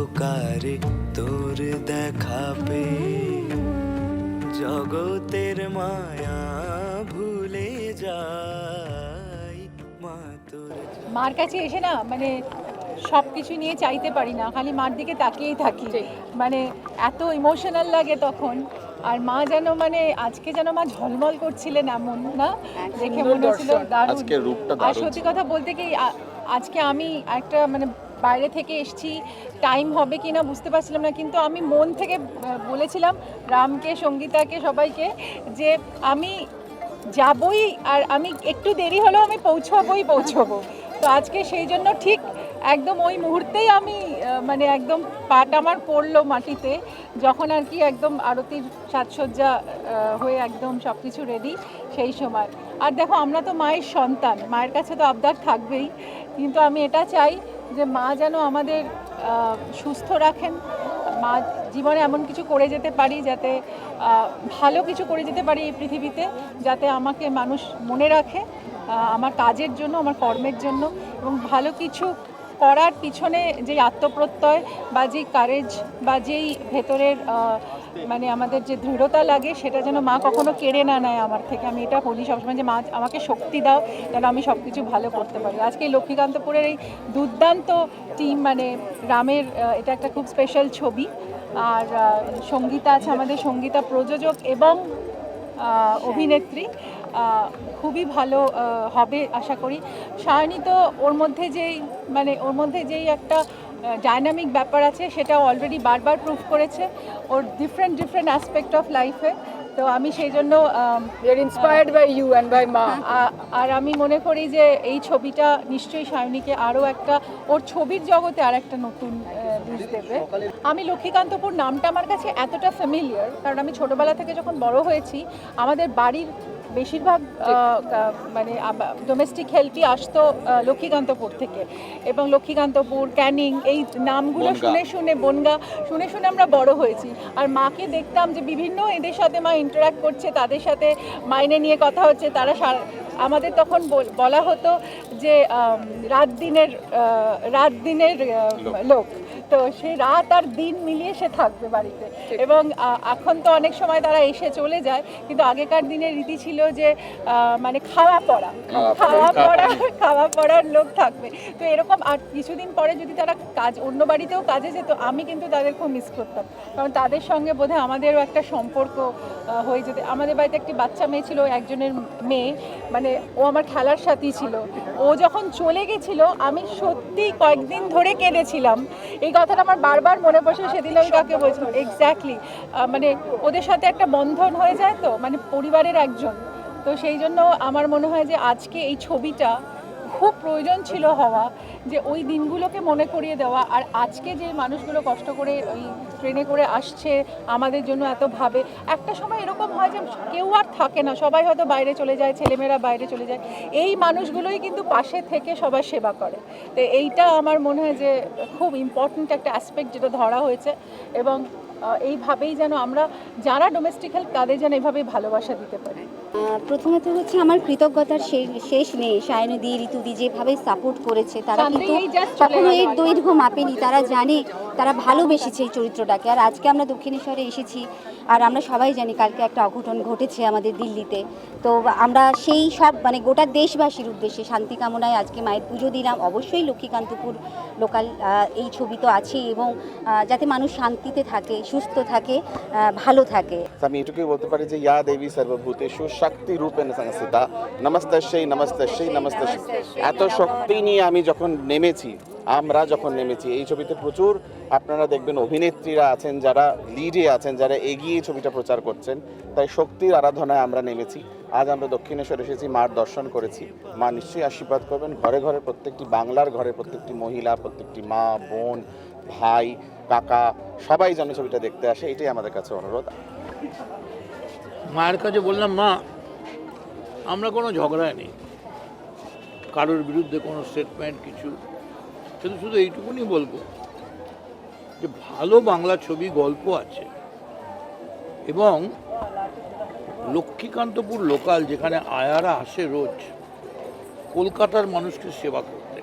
অন্ধকারে তোর দেখা পে। জগতের মায়া ভুলে যাই মা তোর মার কাছে এসে না মানে সব কিছু নিয়ে চাইতে পারি না খালি মার দিকে তাকিয়েই থাকি। মানে এত ইমোশনাল লাগে তখন। আর মা যেন মানে আজকে যেন মা ঝলমল করছিলেন এমন না? দেখে মনে হচ্ছিল দারুণ। আর সত্যি কথা বলতে কি আজকে আমি একটা মানে বাইরে থেকে এসছি টাইম হবে কি না বুঝতে পারছিলাম না, কিন্তু আমি মন থেকে বলেছিলাম রামকে, সঙ্গীতাকে, সবাইকে যে আমি যাবই আর আমি একটু দেরি হলেও আমি পৌঁছবই, পৌঁছবো। তো আজকে সেই জন্য ঠিক একদম ওই মুহূর্তেই আমি মানে একদম পাট আমার পড়ল মাটিতে, যখন আর কি একদম আরতির সাজসজ্জা হয়ে একদম সব কিছু রেডি সেই সময়। আর দেখো, আমরা তো মায়ের সন্তান, মায়ের কাছে তো আবদার থাকবেই, কিন্তু আমি এটা চাই যে মা যেন আমাদের সুস্থ রাখেন। মা জীবনে এমন কিছু করে যেতে পারি যাতে ভালো কিছু করে যেতে পারি এই পৃথিবীতে, যাতে আমাকে মানুষ মনে রাখে আমার কাজের জন্য, আমার কর্মের জন্য এবং ভালো কিছু করার পিছনে যে আত্মপ্রত্যয় বা যেই কারেজ বা যেই ভেতরের মানে আমাদের যে দৃঢ়তা লাগে, সেটা যেন মা কখনো কেড়ে না নেয় আমার থেকে। আমি এটা বলি সবসময় যে মা, আমাকে শক্তি দাও, যেন আমি সব কিছু ভালো করতে পারি। আজকে লক্ষ্মীকান্তপুরের এই দুর্দান্ত টিম মানে রামের এটা একটা খুব স্পেশাল ছবি। আর সঙ্গীতা আছে আমাদের সঙ্গীতা প্রযোজক এবং অভিনেত্রী। খুবই ভালো হবে আশা করি। সায়নী তো ওর মধ্যে যেই মানে ওর মধ্যে যেই একটা ডাইনামিক ব্যাপার আছে সেটা অলরেডি বারবার প্রুভ করেছে। ওর ডিফারেন্ট ডিফারেন্ট অ্যাসপেক্ট অফ লাইফে তো আমি সেই জন্য inspired by you and by Ma. আর আমি মনে করি যে এই ছবিটা নিশ্চয়ই সায়নীকে আরও একটা ওর ছবির জগতে আর একটা নতুন দেবে। আমি লক্ষ্মীকান্তপুর নামটা আমার কাছে এতটা ফ্যামিলিয়ার কারণ আমি ছোটবেলা থেকে যখন বড় হয়েছি আমাদের বাড়ির বেশিরভাগ মানে ডোমেস্টিক হেল্পই আসতো লক্ষ্মীকান্তপুর থেকে। এবং লক্ষ্মীকান্তপুর ক্যানিং এই নামগুলো শুনে শুনে বনগা শুনে শুনে আমরা বড় হয়েছি। আর মাকে দেখতাম যে বিভিন্ন এদের সাথে মা ইন্টারাক্ট করছে তাদের সাথে মাইনে নিয়ে কথা হচ্ছে তারা আমাদের তখন বলা হতো যে রাত দিনের রাত দিনের লোক। তো সে রাত আর দিন মিলিয়ে সে থাকবে বাড়িতে। এবং এখন তো অনেক সময় তারা এসে চলে যায় কিন্তু আগেকার দিনের রীতি ছিল যে মানে খাওয়া পড়া। খাওয়া। পড়া। খাওয়া পড়ার লোক থাকবে। তো এরকম আর কিছুদিন পরে যদি তারা কাজ অন্য বাড়িতেও কাজে যেত আমি কিন্তু তাদের খুব মিস করতাম। কারণ তাদের সঙ্গে বোধহয় আমাদেরও একটা সম্পর্ক হয়ে যেত। আমাদের বাড়িতে একটি বাচ্চা মেয়ে ছিল একজনের মেয়ে মানে ও আমার খেলার সাথী ছিল। ও যখন চলে গেছিল আমি সত্যি কয়েকদিন ধরে কেঁদেছিলাম। এই কথাটা আমার বারবার মনে বসে সেদিন আমি কাকে বলছিলাম এক্স্যাক্টলি মানে ওদের সাথে একটা বন্ধন হয়ে যায় তো মানে পরিবারের একজন। তো সেই জন্য আমার মনে হয় যে আজকে এই ছবিটা খুব প্রয়োজন ছিল হওয়া যে ওই দিনগুলোকে মনে করিয়ে দেওয়া আর আজকে যে মানুষগুলো কষ্ট করে ওই ট্রেনে করে আসছে, আমাদের জন্য এত ভাবে। একটা সময় এরকম হয় যে কেউ আর থাকে না, সবাই হয়তো বাইরে চলে যায়, ছেলেমেয়েরা বাইরে চলে যায়। এই মানুষগুলোই কিন্তু পাশে থেকে সবার সেবা করে। তো এইটা আমার মনে হয় যে খুব ইম্পর্ট্যান্ট একটা অ্যাসপেক্ট যেটা ধরা হয়েছে। এবং এইভাবেই যেন আমরা যারা ডোমেস্টিক হেল্প তাদের যেন এইভাবেই ভালোবাসা দিতে পারি। প্রথমত হচ্ছে আমার কৃতজ্ঞতার শেষ- নেই সায়নদি ঋতুদি যেভাবে সাপোর্ট করেছে তারা কিন্তু কখনো এর দৈর্ঘ্য মাপেনি তারা জানে তারা ভালোবেসেছে এই চরিত্রটাকে। আর আজকে আমরা দক্ষিণেশ্বরে এসেছি আর আমরা সবাই জানি কালকে একটা অঘটন ঘটেছে আমাদের দিল্লিতে। তো আমরা সেই সব মানে গোটা দেশবাসীর উদ্দেশ্যে শান্তি কামনায় আজকে মায়ের পুজো দিলাম। অবশ্যই লক্ষ্মীকান্তপুর লোকাল এই ছবি তো আছেই এবং যাতে মানুষ শান্তিতে থাকে সুস্থ থাকে ভালো থাকে। আমি এটুকুই বলতে পারি যে, ইয়া দেবী সর্বভূতেষু শক্তি রূপেণ সংস্থিতা। নমস্তস্যই নমস্তস্যই নমস্তে এত শক্তি নিয়ে আমি যখন নেমেছি, আমরা যখন নেমেছি, এই ছবিতে প্রচুর আপনারা দেখবেন অভিনেত্রীরা আছেন, যারা লিডে আছেন, যারা এগিয়ে ছবিটা প্রচার করছেন। তাই শক্তির আরাধনায় আমরা নেমেছি। আজ আমরা দক্ষিণেশ্বর এসেছি, মার দর্শন করেছি। মা নিশ্চয়ই আশীর্বাদ করবেন। ঘরে ঘরে প্রত্যেকটি বাংলার ঘরে প্রত্যেকটি মহিলা, প্রত্যেকটি মা, বোন, ভাই, কাকা, সবাই যেন ছবিটা দেখতে আসে, এটাই আমাদের কাছে অনুরোধ। মায়ের কাছে বললাম, মা, আমরা কোনো ঝগড়ায় নেই। কারোর বিরুদ্ধে কোনো স্টেটমেন্ট কিছু। শুধু শুধু এইটুকুনি বলব যে ভালো বাংলা ছবি, গল্প আছে। এবং লক্ষ্মীকান্তপুর লোকাল যেখানে আয়ারা আসে রোজ, কলকাতার মানুষকে সেবা করতে।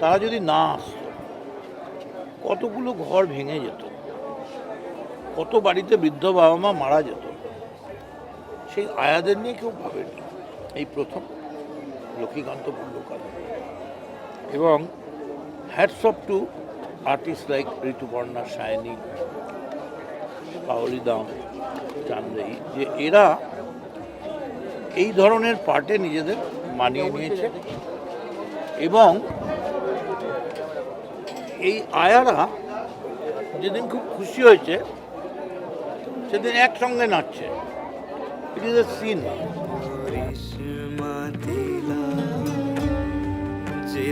তারা যদি না আসতো, কতগুলো ঘর ভেঙে যেত, কত বাড়িতে বৃদ্ধ বাবা মা মারা যেত, সেই আয়াদের নিয়ে কেউ ভাবেনি এই প্রথম লক্ষ্মীকান্তপুর লোকাল। এবং hats off to artist like Rituparna Sayani Paoli Dam চান্দেই যে এরা এই ধরনের পার্টে নিজেদের মানিয়ে নিয়েছে এবং এই আয়ারা যেদিন খুব খুশি হয়েছে, সেদিন একসঙ্গে নাচছে। ইট ইজ এ সিন যে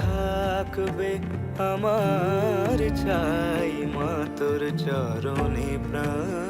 থাকবে আমার চাই মাতুর চরণে প্রাণ।